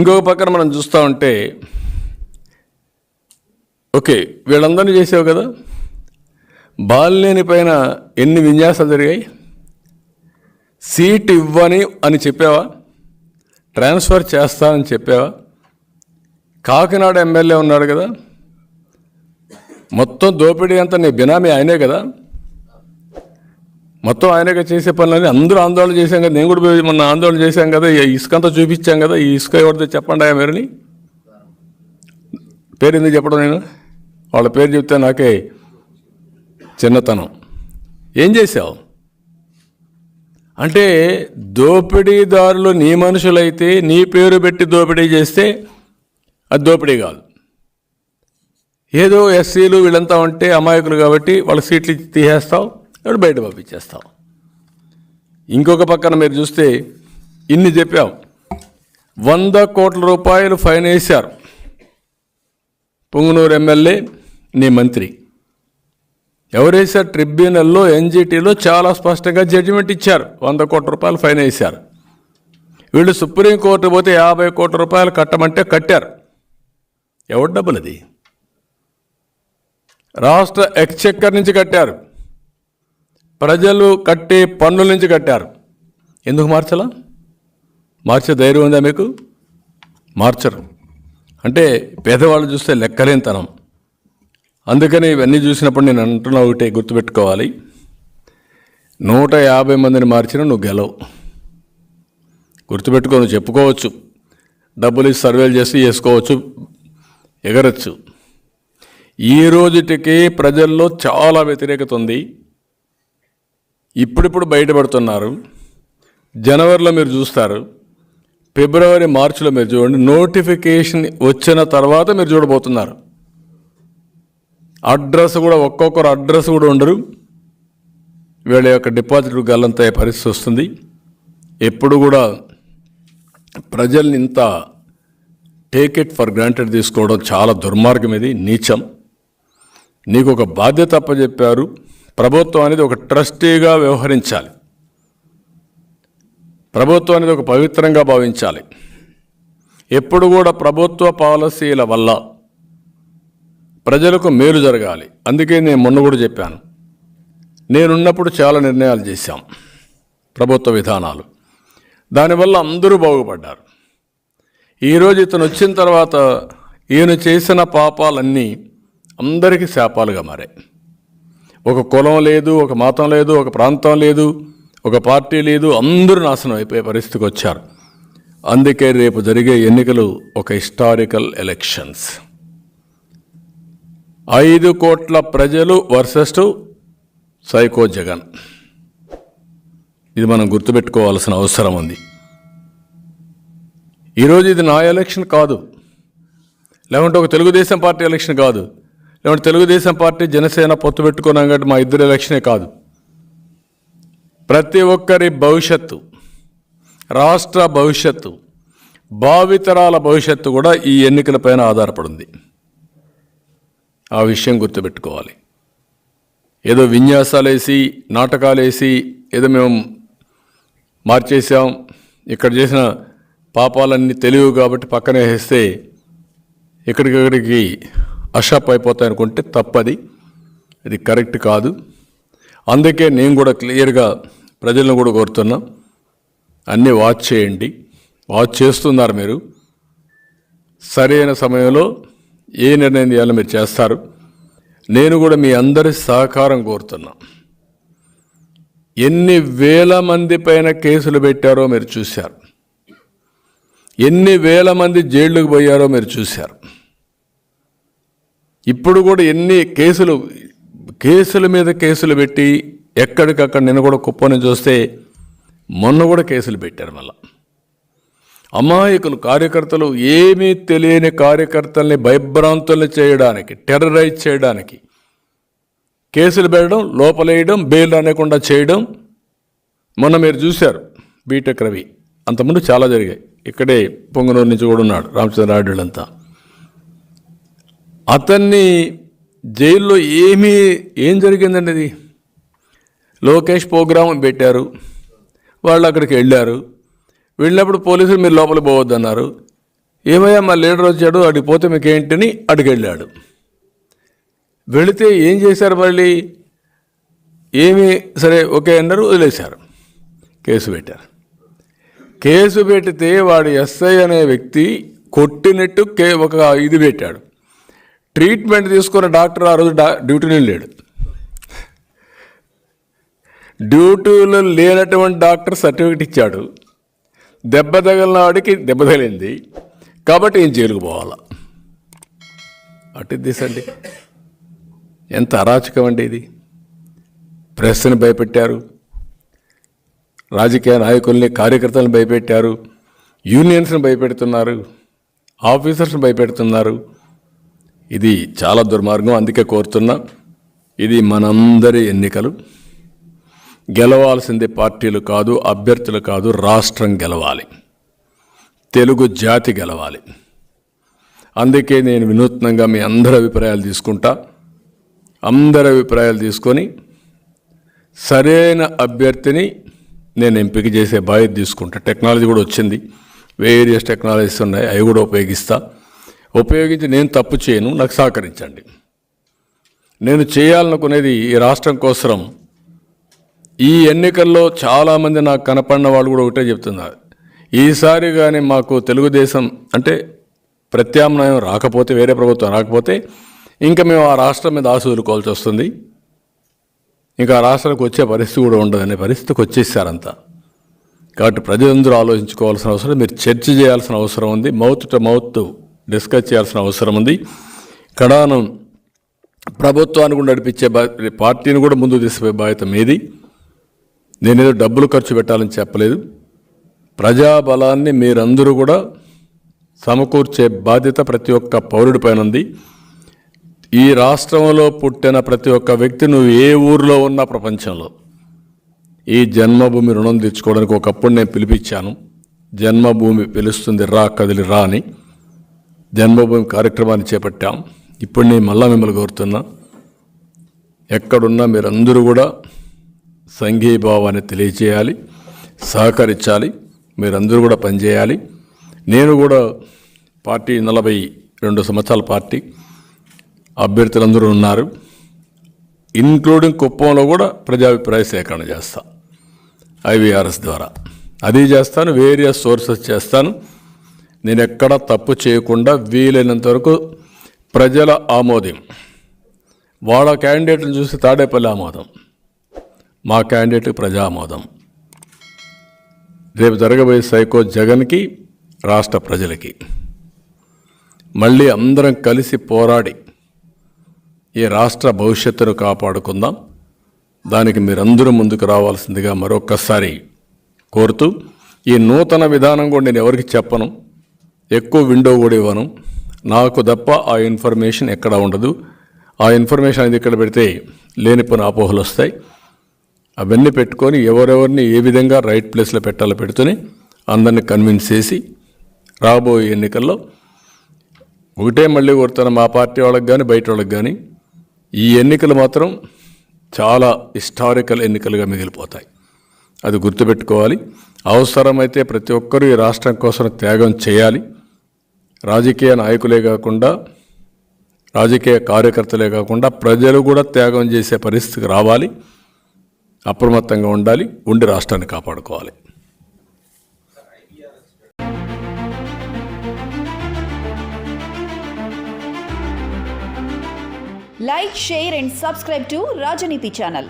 ఇంకొక పక్కన మనం చూస్తూ ఉంటే ఓకే వీళ్ళందరినీ చేసావు కదా? బాలినేని పైన ఎన్ని విన్యాసాలు జరిగాయి? సీట్ ఇవ్వని అని చెప్పావా? ట్రాన్స్ఫర్ చేస్తానని చెప్పావా? కాకినాడ ఎమ్మెల్యే ఉన్నాడు కదా? మొత్తం దోపిడీ అంతా నీ బినామీ ఆయనే కదా? మొత్తం ఆయనగా చేసే పనులని అందరూ ఆందోళన చేశాం కదా. నేను కూడా మొన్న ఆందోళన చేశాం కదా. ఈ ఇసుక అంతా చూపించాం కదా. ఈ ఇసుక ఎవరిదో చెప్పండి ఆ మీరుని. పేరు ఎందుకు చెప్పడం నేను? వాళ్ళ పేరు చెప్తే నాకే చిన్నతనం. ఏం చేశావు? అంటే దోపిడీదారులు నీ మనుషులైతే నీ పేరు పెట్టి దోపిడీ చేస్తే అది దోపిడీ కాదు. ఏదో ఎస్సీలు వీళ్ళంతా ఉంటే అమాయకులు కాబట్టి వాళ్ళ సీట్లు తీసేస్తావు. అప్పుడు బయట పంపించేస్తాం? ఇంకొక పక్కన మీరు చూస్తే ఇన్ని చెప్పాం. వంద కోట్ల రూపాయలు ఫైన్ వేశారు. పొంగునూరు ఎమ్మెల్యే నీ మంత్రి. ఎవరేసారు ట్రిబ్యునల్లో ఎన్జిటీలో చాలా స్పష్టంగా జడ్జిమెంట్ ఇచ్చారు. వంద కోట్ల రూపాయలు ఫైన్ వేశారు. వీళ్ళు సుప్రీంకోర్టు పోతే యాభై కోట్ల రూపాయలు కట్టమంటే కట్టారు. ఎవరి డబ్బులు అది రాష్ట్ర ఎక్స్చెక్కర్ నుంచి కట్టారు. ప్రజలు కట్టే పన్నుల నుంచి కట్టారు. ఎందుకు మార్చలా? మార్చే ధైర్యం ఉందా మీకు? మార్చరు. అంటే పేదవాళ్ళు చూస్తే లెక్కలేనితనం. అందుకని ఇవన్నీ చూసినప్పుడు నేను అంటున్నా ఒకటే గుర్తుపెట్టుకోవాలి. నూట యాభై మందిని మార్చినా నువ్వు గెలవు. గుర్తుపెట్టుకో నువ్వు చెప్పుకోవచ్చు. డబ్బులు ఇచ్చి సర్వేలు చేసి చేసుకోవచ్చు. ఎగరచ్చు. ఈ రోజుటికి ప్రజల్లో చాలా వ్యతిరేకత ఉంది. ఇప్పుడిప్పుడు బయటపడుతున్నారు. జనవరిలో మీరు చూస్తారు. ఫిబ్రవరి మార్చిలో మీరు చూడండి. నోటిఫికేషన్ వచ్చిన తర్వాత మీరు చూడబోతున్నారు. అడ్రస్ కూడా ఒక్కొక్కరు అడ్రస్ కూడా ఉండరు. వీళ్ళ యొక్క డిపాజిట్ గల్లంత పరిస్థితి వస్తుంది. ఎప్పుడు కూడా ప్రజల్ని ఇంత టేక్ ఇట్ ఫర్ గ్రాంటెడ్ తీసుకోవడం చాలా దుర్మార్గం ఇది నీచం. నీకు ఒక బాధ్యత అప్పచెప్పారు. ప్రభుత్వం అనేది ఒక ట్రస్టీగా వ్యవహరించాలి. ప్రభుత్వం అనేది ఒక పవిత్రంగా భావించాలి. ఎప్పుడు కూడా ప్రభుత్వ పాలసీల వల్ల ప్రజలకు మేలు జరగాలి. అందుకే నేను మొన్న కూడా చెప్పాను. నేనున్నప్పుడు చాలా నిర్ణయాలు చేశాం ప్రభుత్వ విధానాలు. దానివల్ల అందరూ బాగుపడ్డారు. ఈరోజు ఇతను వచ్చిన తర్వాత ఈయన చేసిన పాపాలన్నీ అందరికీ శాపాలుగా మారాయి. ఒక కులం లేదు ఒక మతం లేదు ఒక ప్రాంతం లేదు ఒక పార్టీ లేదు అందరూ నాశనం అయిపోయే పరిస్థితికి వచ్చారు. అందుకే రేపు జరిగే ఎన్నికలు ఒక హిస్టారికల్ ఎలక్షన్స్. ఐదు కోట్ల ప్రజలు వర్సెస్ సైకో జగన్. ఇది మనం గుర్తుపెట్టుకోవాల్సిన అవసరం ఉంది. ఈరోజు ఇది నా ఎలక్షన్ కాదు. లేకుంటే ఒక తెలుగుదేశం పార్టీ ఎలక్షన్ కాదు. లేకుంటే తెలుగుదేశం పార్టీ జనసేన పొత్తు పెట్టుకున్నాం కాబట్టి మా ఇద్దరు ఎలక్షనే కాదు. ప్రతి ఒక్కరి భవిష్యత్తు రాష్ట్ర భవిష్యత్తు భావితరాల భవిష్యత్తు కూడా ఈ ఎన్నికలపైన ఆధారపడింది. ఆ విషయం గుర్తుపెట్టుకోవాలి. ఏదో విన్యాసాలు వేసి నాటకాలు వేసి ఏదో మేము మార్చేసాం ఇక్కడ చేసిన పాపాలన్నీ తెలివి కాబట్టి పక్కనే వేస్తే ఇక్కడికక్కడికి అషాప్ అయిపోతాయి అనుకుంటే తప్పది. ఇది కరెక్ట్ కాదు. అందుకే నేను కూడా క్లియర్గా ప్రజలను కూడా కోరుతున్నా అన్నీ వాచ్ చేయండి. వాచ్ చేస్తున్నారు మీరు. సరైన సమయంలో ఏ నిర్ణయం చేయాలో మీరు చేస్తారు. నేను కూడా మీ అందరి సహకారం కోరుతున్నా. ఎన్ని వేల మంది పైన కేసులు పెట్టారో మీరు చూశారు. ఎన్ని వేల మంది జైళ్ళకు పోయారో మీరు చూశారు. ఇప్పుడు కూడా ఎన్ని కేసులు కేసుల మీద కేసులు పెట్టి ఎక్కడికక్కడ నిన్న కూడా కుప్పని చూస్తే మొన్న కూడా కేసులు పెట్టారు మళ్ళా. అమాయకులు కార్యకర్తలు ఏమీ తెలియని కార్యకర్తల్ని భయభ్రాంతుల్ని చేయడానికి టెర్రరైజ్ చేయడానికి కేసులు పెట్టడం లోపలేయడం బెయిల్ అనేకుండా చేయడం. మొన్న మీరు చూశారు బీటెక్ రవి. అంతకుముందు చాలా జరిగాయి. ఇక్కడే పొంగనూరు నుంచి కూడా ఉన్నాడు రామచంద్రారెడ్డి అంతా అతన్ని జైల్లో ఏమీ ఏం జరిగిందండి? అది లోకేష్ ప్రోగ్రాం పెట్టారు. వాళ్ళు అక్కడికి వెళ్ళారు. వెళ్ళినప్పుడు పోలీసులు మీరు లోపలికి పోవద్దన్నారు. ఏమయ్యా మా లీడర్ వచ్చాడు అడిగి పోతే మీకేంటని అడిగెళ్ళాడు వెళితే ఏం చేశారు మళ్ళీ? ఏమి సరే ఓకే అన్నారు వదిలేశారు. కేసు పెట్టారు. కేసు పెడితే వాడు ఎస్ఐ అనే వ్యక్తి కొట్టినట్టు కే ఒక ఇది పెట్టాడు. ట్రీట్మెంట్ తీసుకున్న డాక్టర్ ఆ రోజు డ్యూటీని డ్యూటీలో లేడు. డ్యూటీలో లేనటువంటి డాక్టర్ సర్టిఫికెట్ ఇచ్చాడు. దెబ్బ తగిలిన వాడికి దెబ్బ తగిలింది. కాబట్టి ఏం జైలుకు పోవాలా? అటు తీసండి ఎంత అరాచకం అండి ఇది. ప్రెస్ని భయపెట్టారు. రాజకీయ నాయకుల్ని కార్యకర్తలను భయపెట్టారు. యూనియన్స్ని భయపెడుతున్నారు. ఆఫీసర్స్ని భయపెడుతున్నారు. ఇది చాలా దుర్మార్గం అందుకే కోరుతున్నా ఇది మనందరి ఎన్నికలు. గెలవాల్సింది పార్టీలు కాదు అభ్యర్థులు కాదు రాష్ట్రం గెలవాలి. తెలుగు జాతి గెలవాలి. అందుకే నేను వినూత్నంగా మీ అందరి అభిప్రాయాలు తీసుకుంటా. అందరి అభిప్రాయాలు తీసుకొని సరైన అభ్యర్థిని నేను ఎంపిక చేసే బాధ్యత తీసుకుంటా. టెక్నాలజీ కూడా వచ్చింది. వేరియస్ టెక్నాలజీస్ ఉన్నాయి అవి కూడా ఉపయోగిస్తాను ఉపయోగించి నేను తప్పు చేయను నాకు సహకరించండి. నేను చేయాలనుకునేది ఈ రాష్ట్రం కోసం ఈ ఎన్నికల్లో చాలామంది నాకు కనపడిన వాళ్ళు కూడా ఒకటే చెప్తున్నారు. ఈసారి కానీ మాకు తెలుగుదేశం అంటే ప్రత్యామ్నాయం రాకపోతే వేరే ప్రభుత్వం రాకపోతే ఇంకా మేము ఆ రాష్ట్రం మీద ఆశ వదులుకోవాల్సి వస్తుంది. ఇంకా ఆ రాష్ట్రానికి వచ్చే పరిస్థితి కూడా ఉండదనే పరిస్థితికి వచ్చేసారంతా. కాబట్టి ప్రజలందరూ ఆలోచించుకోవాల్సిన అవసరం మీరు చర్చ చేయాల్సిన అవసరం ఉంది. మౌత్ టు మౌత్ డిస్కస్ చేయాల్సిన అవసరం ఉంది. కడానం ప్రభుత్వాన్ని కూడా నడిపించే బా పార్టీని కూడా ముందుకు తీసుకుపోయే బాధ్యత మీది. నేనేదో డబ్బులు ఖర్చు పెట్టాలని చెప్పలేదు. ప్రజాబలాన్ని మీరందరూ కూడా సమకూర్చే బాధ్యత ప్రతి ఒక్క పౌరుడి పైన ఉంది. ఈ రాష్ట్రంలో పుట్టిన ప్రతి ఒక్క వ్యక్తి నువ్వు ఏ ఊరిలో ఉన్నా ప్రపంచంలో. ఈ జన్మభూమి రుణం తెచ్చుకోవడానికి ఒకప్పుడు నేను పిలిపించాను. జన్మభూమి పిలుస్తుంది రా కదిలి రా అని. జన్మభూమి కార్యక్రమాన్ని చేపట్టాం. ఇప్పుడు నేను మళ్ళా మిమ్మల్ని కోరుతున్నా ఎక్కడున్నా మీరందరూ కూడా సంఘీభావాన్ని తెలియచేయాలి సహకరించాలి మీరందరూ కూడా పనిచేయాలి. నేను కూడా పార్టీ నలభై రెండు సంవత్సరాల పార్టీ అభ్యర్థులందరూ ఉన్నారు. ఇంక్లూడింగ్ కుప్పంలో కూడా ప్రజాభిప్రాయ సేకరణ చేస్తాను ఐవీఆర్ఎస్ ద్వారా. అది చేస్తాను వేరియస్ సోర్సెస్ చేస్తాను. నేను ఎక్కడ తప్పు చేయకుండా వీలైనంత వరకు ప్రజల ఆమోదం. వాళ్ళ క్యాండిడేట్ని చూసి తాడేపల్లి ఆమోదం. మా క్యాండిడేట్ ప్రజా ఆమోదం. రేపు జరగబోయే సైకో జగన్కి రాష్ట్ర ప్రజలకి. మళ్ళీ అందరం కలిసి పోరాడి ఈ రాష్ట్ర భవిష్యత్తును కాపాడుకుందాం. దానికి మీరందరూ ముందుకు రావాల్సిందిగా మరొక్కసారి కోరుతూ ఈ నూతన విధానం కూడా నేను ఎవరికి చెప్పను. ఎక్కువ విండో కూడా ఇవ్వను. నాకు తప్ప ఆ ఇన్ఫర్మేషన్ ఎక్కడ ఉండదు. ఆ ఇన్ఫర్మేషన్ అనేది ఇక్కడ పెడితే లేనిపోయిన అపోహలు వస్తాయి. అవన్నీ పెట్టుకొని ఎవరెవరిని ఏ విధంగా రైట్ ప్లేస్లో పెట్టాలో పెడుతూనే అందరిని కన్విన్స్ చేసి రాబోయే ఎన్నికల్లో ఒకటే మళ్ళీ కోరుతాను మా పార్టీ వాళ్ళకి కానీ బయట వాళ్ళకి కానీ ఈ ఎన్నికలు మాత్రం చాలా హిస్టారికల్ ఎన్నికలుగా మిగిలిపోతాయి. అది గుర్తుపెట్టుకోవాలి. అవసరమైతే ప్రతి ఒక్కరూ ఈ రాష్ట్రం కోసం త్యాగం చేయాలి. రాజకీయ నాయకులే కాకుండా రాజకీయ కార్యకర్తలే కాకుండా ప్రజలు కూడా త్యాగం చేసే పరిస్థితికి రావాలి అప్రమత్తంగా ఉండాలి ఉండి రాష్ట్రాన్ని కాపాడుకోవాలి. Like share and subscribe to Rajaneeti channel